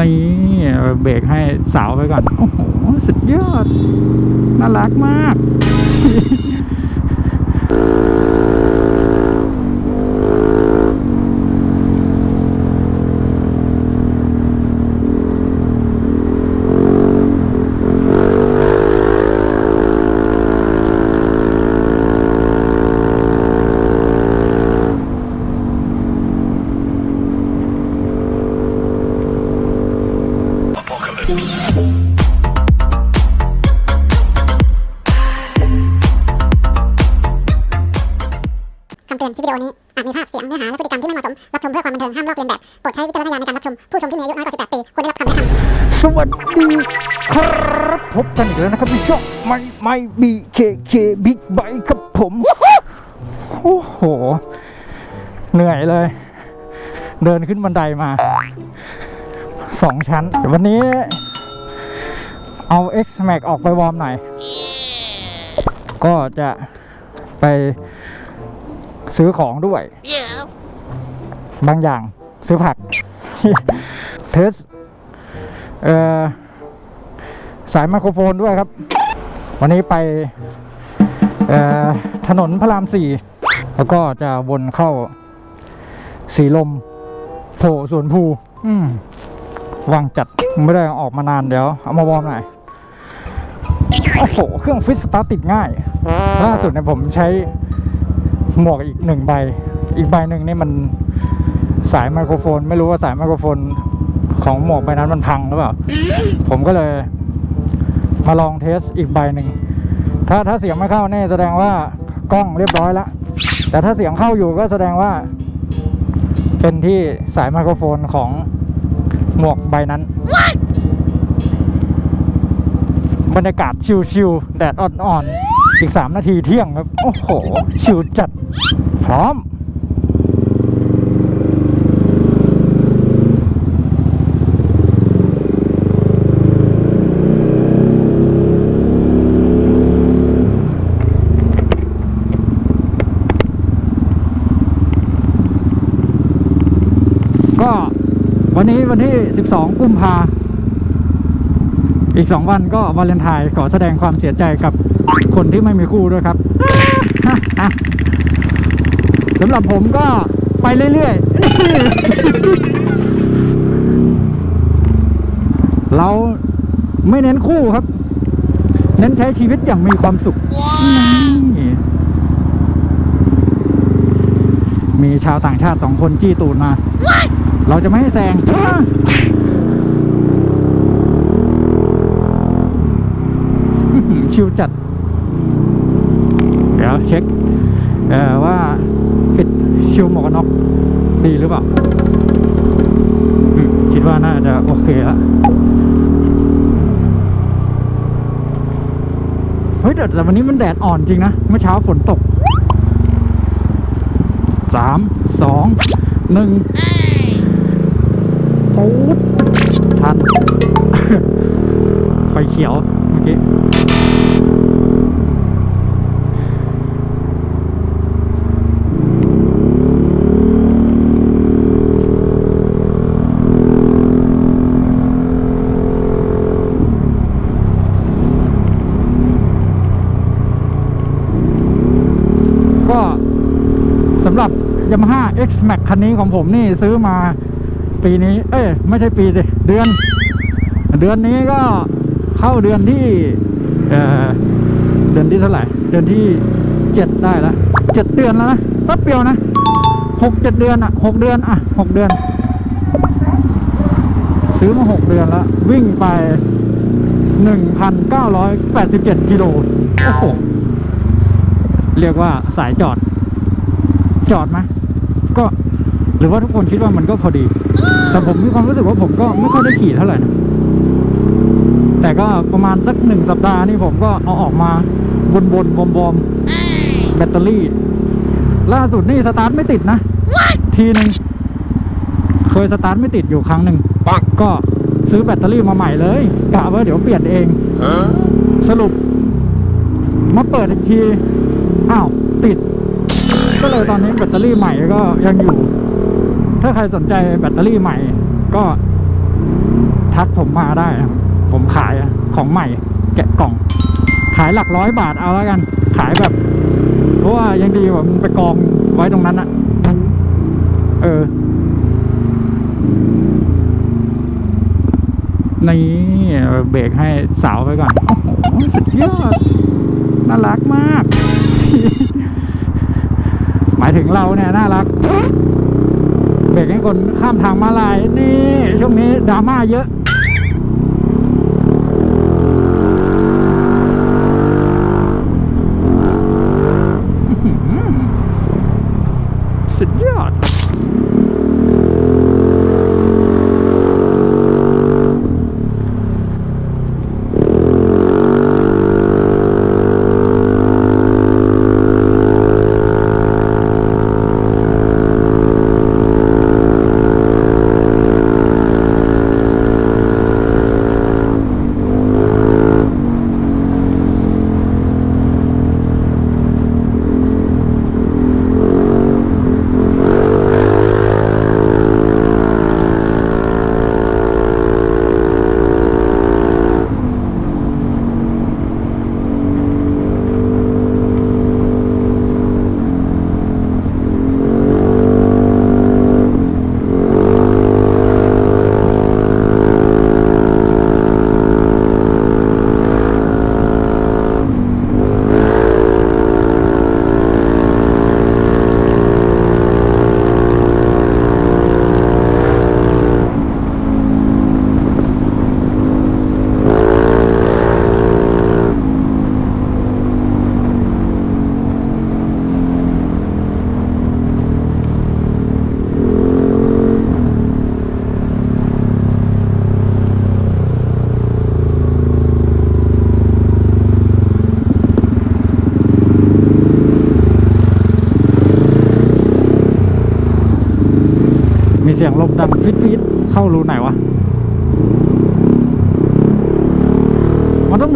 นี่เบรกให้สาวไปก่อน โอ้โห สุดยอด น่ารักมาก แล้วนะครับที่ช่องไม่ไม่บีเคเคบิ๊กไบครับผม โอ้โห เหนื่อยเลย เดินขึ้นบันไดมาสองชั้น วันนี้ เอา X Max ออกไปวอร์มหน่อย ก็จะไปซื้อของด้วย บางอย่างซื้อผักเทสเอ่อ สายไมโครโฟนด้วยครับ วันนี้ไปถนนพระรามสี่แล้วก็จะวนเข้าสีลมโผล่สวนภูวางจัดไม่ได้ออกมานานเดี๋ยว เอามาวอร์มหน่อยโอ้โห เครื่องฟิตสตาร์ติดง่าย ล่าสุดเนี่ยผมใช้หมวกอีกหนึ่งใบ อีกใบหนึ่งนี่มันสายไมโครโฟน ไม่รู้ว่าสายไมโครโฟนของหมวกใบนั้นมันพังหรือเปล่า ผมก็เลย มาลองเทสอีกใบหนึ่งถ้าถ้าเสียงไม่เข้านี่แสดงว่ากล้องเรียบร้อยแล้วแต่ถ้าเสียงเข้าอยู่ก็แสดงว่า เป็นที่สายไมโครโฟนของหมวกใบนั้นบรรยากาศชิลๆแดดอ่อนๆอีกสามนาทีเที่ยงครับ โอ้โห ชิลจัด พร้อม ก็ วันนี้วันที่ 12 กุมภาอีก 2 วันก็วาเลนไทน์ขอแสดงความเสียใจกับคนที่ไม่มีคู่ด้วยครับสำหรับผมก็ไปเรื่อยๆ เราไม่เน้นคู่ครับ เน้นใช้ชีวิตอย่างมีความสุขนี่มีชาวต่างชาติสองคนจี้ตูดมา เราจะไม่ให้แซงชิวจัด เดี๋ยวเช็คว่าปิดชิวหมวกน็อกดีหรือเปล่าคิดว่าน่าจะโอเคล้วเฮ้ยแต่แต่วันนี้มันแดดอ่อนจริงนะ เมื่อเช้าฝนตกสามสองหนึ่ง ปูดทัน ไฟเขียวเมื่อกี้ก็สำหรับ Yamaha X Max คันนี้ของผมนี่ซื้อมา ปีนี้ เอ้ยไม่ใช่ปีสิเดือน เดือนนี้ก็เข้าเดือนที่เออเดือนที่เท่าไหร่ เดือนที่เจ็ดได้แล้วเจ็ดเดือนแล้วนะแป๊บเดียวนะหกเจ็ดเดือนอะหกเดือนอะหกเดือน ซื้อมาหกเดือนแล้ว วิ่งไปหนึ่งพันเก้าร้อยแปดสิบเจ็ดกิโลโอ้โหเรียกว่าสายจอด จอดไหมก็หรือว่าทุกคนคิดว่ามันก็พอดี แต่ผมมีความรู้สึกว่าผมก็ไม่ค่อยได้ขี่เท่าไหร่นะแต่ก็ประมาณสักหนึ่งสัปดาห์นี่ผมก็เอาออกมาบนบนบอมบอมๆแบตเตอรี่ ล่าสุดนี่สตาร์ทไม่ติดนะ ทีหนึ่งเคยสตาร์ทไม่ติดอยู่ครั้งหนึ่งก็ซื้อแบตเตอรี่มาใหม่เลยกะว่าเดี๋ยวเปลี่ยนเองสรุป มาเปิดอีกที อ้าว ติด ก็เลยตอนนี้แบตเตอรี่ใหม่ก็ยังอยู่ ถ้าใครสนใจแบตเตอรี่ใหม่ ก็ทักผมมาได้นะผมขายของใหม่ แกะกล่อง ขายหลักร้อยบาทเอาแล้วกัน ขายแบบ เพราะว่ายังดีกว่ามันไปกองไว้ตรงนั้นอะเออนี่เบรกให้สาวไปก่อน โอ้โหสุดยอด น่ารักมาก หมายถึงเราเนี่ย น่ารัก เบรกให้คนข้ามทางมาลายนี่ช่วงนี้ดราม่าเยอะ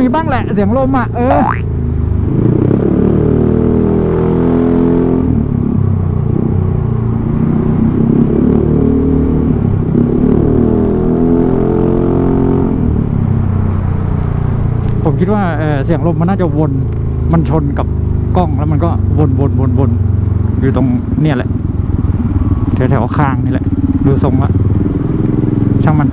มีบ้างแหละ เสียงลมอะ เออผมคิดว่าเเสียงลมมันน่าจะวน มันชนกับกล้องแล้วมันก็วนวนวนวนอยู่ตรงเนี่ยแหละแถวแถวคางนี่แหละ ดูทรงละช่างมัน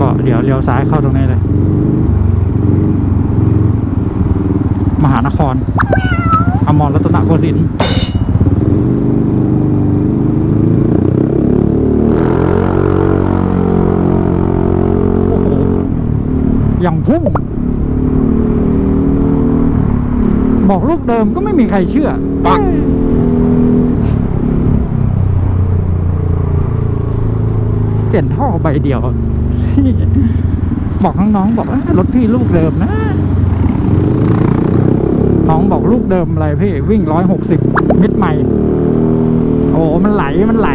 ก็เดี๋ยวเลี้ยวซ้ายเข้าตรงนี้เลย มหานคร อมรรัตนโกสินทร์ โอ้โห อย่างพุ่ง บอกลูกเดิมก็ไม่มีใครเชื่อปังเปลี่ยนท่อใบเดียว บอกน้องๆบอกว่ารถพี่ลูกเดิมนะน้องบอกลูกเดิมอะไรพี่วิ่งร้อยหกสิบมิดใหม่ โอ้โหมันไหลมันไหล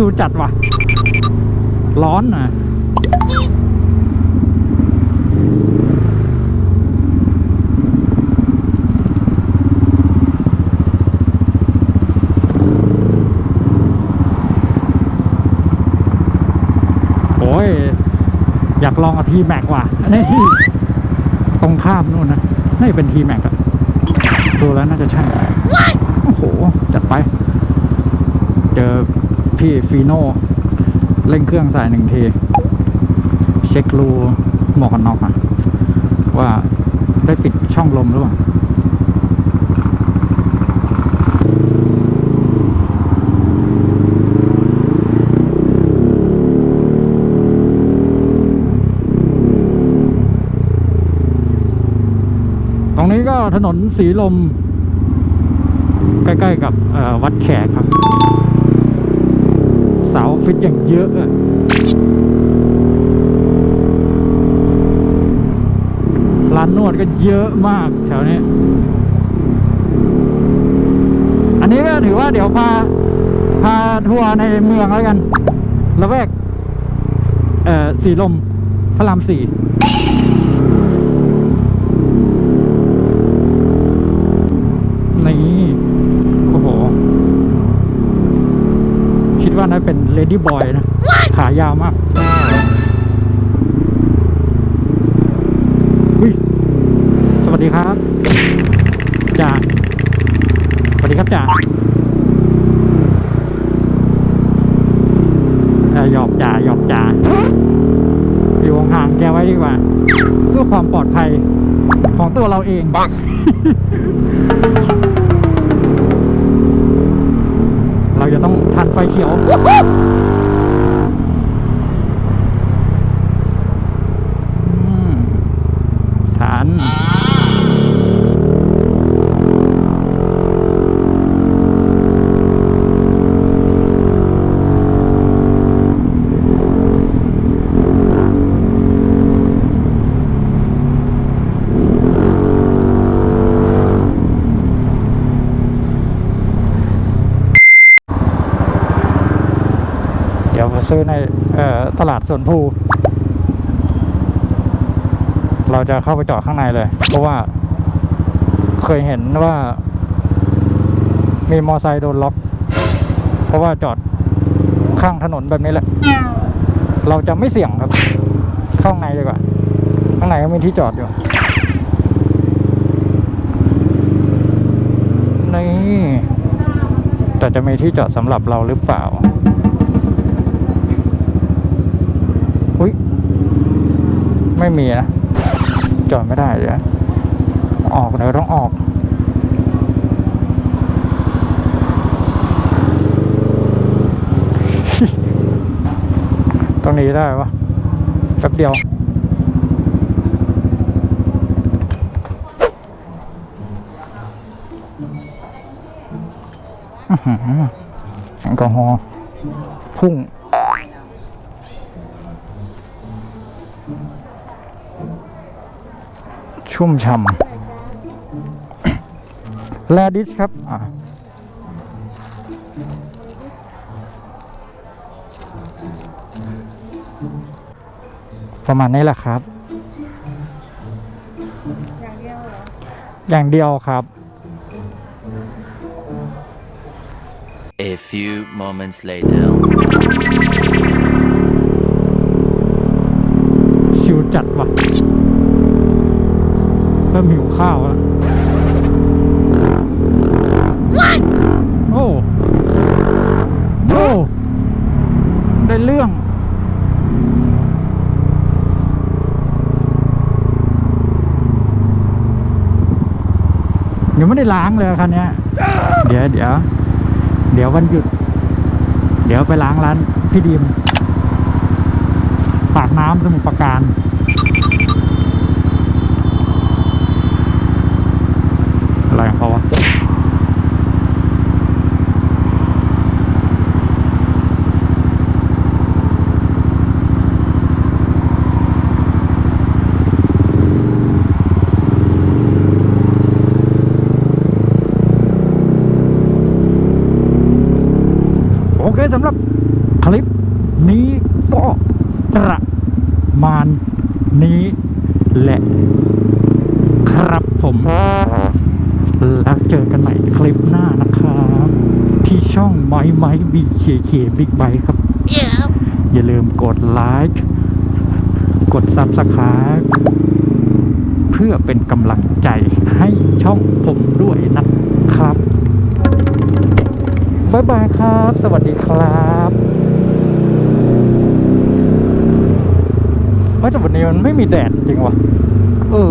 ชิวจัดว่ะ ร้อนอะโอ้ยอยากลองกับทีแม็กว่ะนี่ตรงข้ามนู่นนะนี่เป็นทีแม็กอะดูแล้วน่าจะใช่โอ้โห จัดไป เจอ พี่ฟีโน่เร่งเครื่องใส่หนึ่งทีเช็ครูหมวกกันน็อกอะว่าได้ปิดช่องลมหรือเปล่าตรงนี้ก็ถนนสีลม ใกล้ ๆ กับวัดแขกครับาวออฟฟิศอย่างเยอะอะร้านนวดก็เยอะมากแถวนี้ อันนี้ก็ถือว่าเดี๋ยวพา พาทัวร์ในเมืองแล้วกันละแวก เอ่อสีลมพระรามสี่ น่าเป็นเลดี้บอยนะ ขายาวมากอุ้ยสวัสดีครับจ่าสวัสดีครับจ่าเอ่อหยอกจ่าหยอกจ่าอยู่ห่างๆแกไว้ดีกว่า เพื่อความปลอดภัยของตัวเราเอง จะต้องทันไฟเขียว อืมทัน เดี๋ยวมาซื้อในเอ่อตลาด สวนภูเราจะเข้าไปจอดข้างในเลย เพราะว่าเคยเห็นว่า มีมอไซค์โดนล็อก เพราะว่าจอดข้างถนนแบบนี้แหละ เราจะไม่เสี่ยงครับ เข้าข้างในดีกว่า ข้างในก็มีที่จอดอยู่นี่แต่จะมีที่จอดสำหรับเราหรือเปล่า อุ้ย ไม่มีนะ จอดไม่ได้เลยออกเดี๋ยวต้องออกตรงนี้ได้ปะแป๊บเดียวอือหือแอลกอฮอล์พุ่ง ชุ่มช่ำแลดิสครับอ่าประมาณนี้แหละครับ อย่างเดียวเหรออย่างเดียวครับ A few moments later. ชิวจัดว่ะเริ่มหิวข้าวแล้วโอ้โอ้ได้เรื่องยังไม่ได้ล้างเลยคันเนี้ยเดี๋ยวเดี๋ยวเดี๋ยววันหยุด เดี๋ยวไปล้างร้านพี่ดีมปากน้ำสมุทรปราการ อะไรของเขาวะโอเคสำหรับคลิปนี้ก็ประมาณนี้แหละ ครับผม แล้วเจอกันใหม่คลิปหน้านะครับ ที่ช่องไม้ไม้บีเคเคบิ๊กไบครับ อย่าลืมกดไลค์กดซับสไคร b ์เพื่อเป็นกำลังใจให้ช่องผมด้วยนะครับ บ๊ายบายครับ สวัสดีครับเฮ้ยแต่วันนี้มันไม่มีแดดจริงวะเออ